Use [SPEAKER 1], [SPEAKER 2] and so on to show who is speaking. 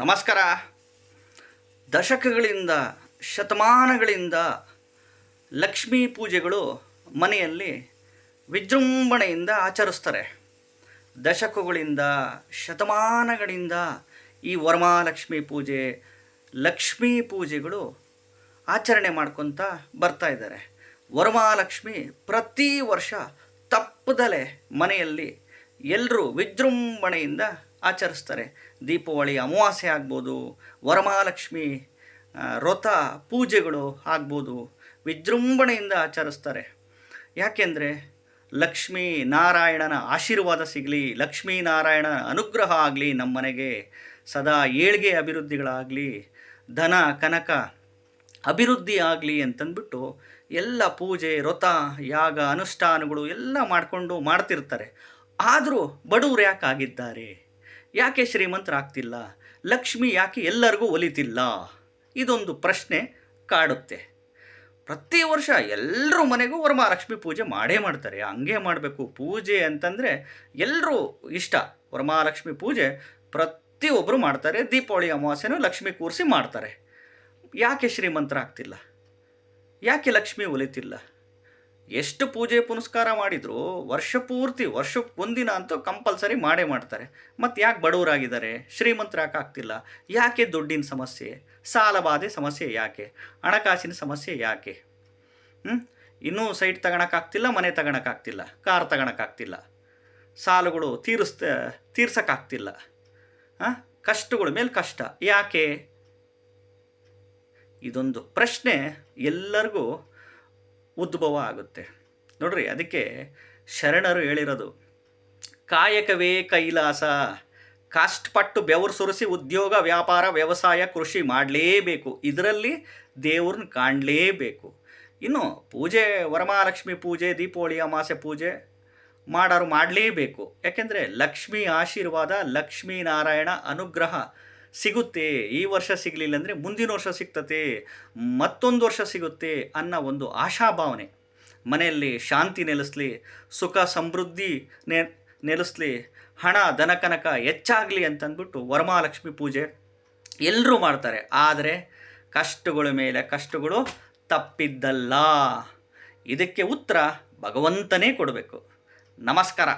[SPEAKER 1] ನಮಸ್ಕಾರ. ದಶಕಗಳಿಂದ, ಶತಮಾನಗಳಿಂದ ಲಕ್ಷ್ಮೀ ಪೂಜೆಗಳು ಮನೆಯಲ್ಲಿ ವಿಜೃಂಭಣೆಯಿಂದ ಆಚರಿಸ್ತಾರೆ. ದಶಕಗಳಿಂದ, ಶತಮಾನಗಳಿಂದ ಈ ವರಮಹಾಲಕ್ಷ್ಮಿ ಪೂಜೆ, ಲಕ್ಷ್ಮೀ ಪೂಜೆಗಳು ಆಚರಣೆ ಮಾಡ್ಕೊತ ಬರ್ತಾ ಇದ್ದಾರೆ. ವರಮಹಾಲಕ್ಷ್ಮಿ ಪ್ರತಿ ವರ್ಷ ತಪ್ಪದಲೆ ಮನೆಯಲ್ಲಿ ಎಲ್ಲರೂ ವಿಜೃಂಭಣೆಯಿಂದ ಆಚರಿಸ್ತಾರೆ. ದೀಪಾವಳಿ ಅಮಾವಾಸ್ಯೆ ಆಗ್ಬೋದು, ವರಮಹಾಲಕ್ಷ್ಮಿ ವ್ರತ ಪೂಜೆಗಳು ಆಗ್ಬೋದು, ವಿಜೃಂಭಣೆಯಿಂದ ಆಚರಿಸ್ತಾರೆ. ಯಾಕೆಂದರೆ ಲಕ್ಷ್ಮೀ ನಾರಾಯಣನ ಆಶೀರ್ವಾದ ಸಿಗಲಿ, ಲಕ್ಷ್ಮೀ ನಾರಾಯಣನ ಅನುಗ್ರಹ ಆಗಲಿ, ನಮ್ಮ ಮನೆಗೆ ಸದಾ ಏಳ್ಗೆ ಅಭಿವೃದ್ಧಿಗಳಾಗಲಿ, ಧನ, ಕನಕ ಅಭಿವೃದ್ಧಿ ಆಗಲಿ ಅಂತಂದ್ಬಿಟ್ಟು ಎಲ್ಲ ಪೂಜೆ ವ್ರತ ಯಾಗ, ಅನುಷ್ಠಾನಗಳು ಎಲ್ಲ ಮಾಡಿಕೊಂಡು ಮಾಡ್ತಿರ್ತಾರೆ. ಆದರೂ ಬಡವ್ರು ಯಾಕೆ ಆಗಿದ್ದಾರೆ ಯಾಕೆ ಶ್ರೀಮಂತರಾಗ್ತಿಲ್ಲ ಲಕ್ಷ್ಮಿ ಯಾಕೆ ಎಲ್ಲರಿಗೂ ಒಲಿತಿಲ್ಲ? ಇದೊಂದು ಪ್ರಶ್ನೆ ಕಾಡುತ್ತೆ. ಪ್ರತಿ ವರ್ಷ ಎಲ್ಲರೂ ಮನೆಗೂ ವರಮಹಾಲಕ್ಷ್ಮಿ ಪೂಜೆ ಮಾಡೇ ಮಾಡ್ತಾರೆ. ಹಂಗೆ ಮಾಡಬೇಕು. ಪೂಜೆ ಅಂತಂದರೆ ಎಲ್ಲರೂ ಇಷ್ಟ. ವರಮಹಾಲಕ್ಷ್ಮಿ ಪೂಜೆ ಪ್ರತಿಯೊಬ್ಬರು ಮಾಡ್ತಾರೆ. ದೀಪಾವಳಿ ಅಮಾವಾಸ್ಯೆನೂ ಲಕ್ಷ್ಮಿ ಕೂರಿಸಿ ಮಾಡ್ತಾರೆ. ಯಾಕೆ ಶ್ರೀಮಂತರಾಗ್ತಿಲ್ಲ ಯಾಕೆ ಲಕ್ಷ್ಮಿ ಒಲಿತಿಲ್ಲ? ಎಷ್ಟು ಪೂಜೆ ಪುನಸ್ಕಾರ ಮಾಡಿದರೂ ವರ್ಷ ಪೂರ್ತಿ ವರ್ಷಕ್ಕೆ ಒಂದಿನ ಅಂತೂ ಕಂಪಲ್ಸರಿ ಮಾಡೇ ಮಾಡ್ತಾರೆ. ಮತ್ತು ಯಾಕೆ ಬಡವರಾಗಿದ್ದಾರೆ? ಶ್ರೀಮಂತರು ಯಾಕೆ ದುಡ್ಡಿನ ಸಮಸ್ಯೆ? ಸಾಲಬಾಧೆ ಸಮಸ್ಯೆ ಯಾಕೆ? ಹಣಕಾಸಿನ ಸಮಸ್ಯೆ ಯಾಕೆ? ಹ್ಞೂ ಇನ್ನೂ ಸೈಟ್ ತಗೊಳಕ್ಕಾಗ್ತಿಲ್ಲ ಮನೆ ತಗೊಳಕ್ಕಾಗ್ತಿಲ್ಲ ಕಾರ್ ತಗೊಳಕ್ಕಾಗ್ತಿಲ್ಲ ಸಾಲಗಳು ತೀರಿಸ್ತ, ತೀರ್ಸೋಕ್ಕಾಗ್ತಿಲ್ಲ. ಹಾಂ ಕಷ್ಟಗಳ ಮೇಲೆ ಕಷ್ಟ. ಯಾಕೆ? ಇದೊಂದು ಪ್ರಶ್ನೆ ಎಲ್ಲರಿಗೂ ಉದ್ಭವ ಆಗುತ್ತೆ. ನೋಡ್ರಿ, ಅದಕ್ಕೆ ಶರಣರು ಹೇಳಿರೋದು, ಕಾಯಕವೇ ಕೈಲಾಸ, ಕಷ್ಟಪಟ್ಟು ಬೆವರು ಸುರಿಸಿ ಉದ್ಯೋಗ, ವ್ಯಾಪಾರ, ವ್ಯವಸಾಯ, ಕೃಷಿ ಮಾಡಲೇಬೇಕು. ಇದರಲ್ಲಿ ದೇವ್ರನ್ನ ಕಾಣಲೇಬೇಕು. ಇನ್ನು ಪೂಜೆ, ವರಮಹಾಲಕ್ಷ್ಮಿ ಪೂಜೆ, ದೀಪಾವಳಿ, ಅಮಾಸೆ ಪೂಜೆ ಮಾಡೋರು ಮಾಡಲೇಬೇಕು. ಯಾಕೆಂದರೆ ಲಕ್ಷ್ಮೀ ಆಶೀರ್ವಾದ, ಲಕ್ಷ್ಮೀನಾರಾಯಣ ಅನುಗ್ರಹ. ಸಿಗುತ್ತೆ, ಈ ವರ್ಷ ಸಿಗಲಿಲ್ಲ ಅಂದರೆ ಮುಂದಿನ ವರ್ಷ ಸಿಗ್ತತೆ, ಮತ್ತೊಂದು ವರ್ಷ ಸಿಗುತ್ತೆ ಅನ್ನೋ ಒಂದು ಆಶಾಭಾವನೆ. ಮನೆಯಲ್ಲಿ ಶಾಂತಿ ನೆಲೆಸಲಿ, ಸುಖ ಸಮೃದ್ಧಿ ನೆ, ನೆಲೆಸಲಿ, ಹಣ ದನಕನಕ ಹೆಚ್ಚಾಗಲಿ ಅಂತಂದ್ಬಿಟ್ಟು ವರಮಹಾಲಕ್ಷ್ಮಿ ಪೂಜೆ ಎಲ್ಲರೂ ಮಾಡ್ತಾರೆ. ಆದರೆ ಕಷ್ಟಗಳ ಮೇಲೆ ಕಷ್ಟಗಳು ತಪ್ಪಿದ್ದಲ್ಲ. ಇದಕ್ಕೆ ಉತ್ತರ ಭಗವಂತನೇ ಕೊಡಬೇಕು. ನಮಸ್ಕಾರ.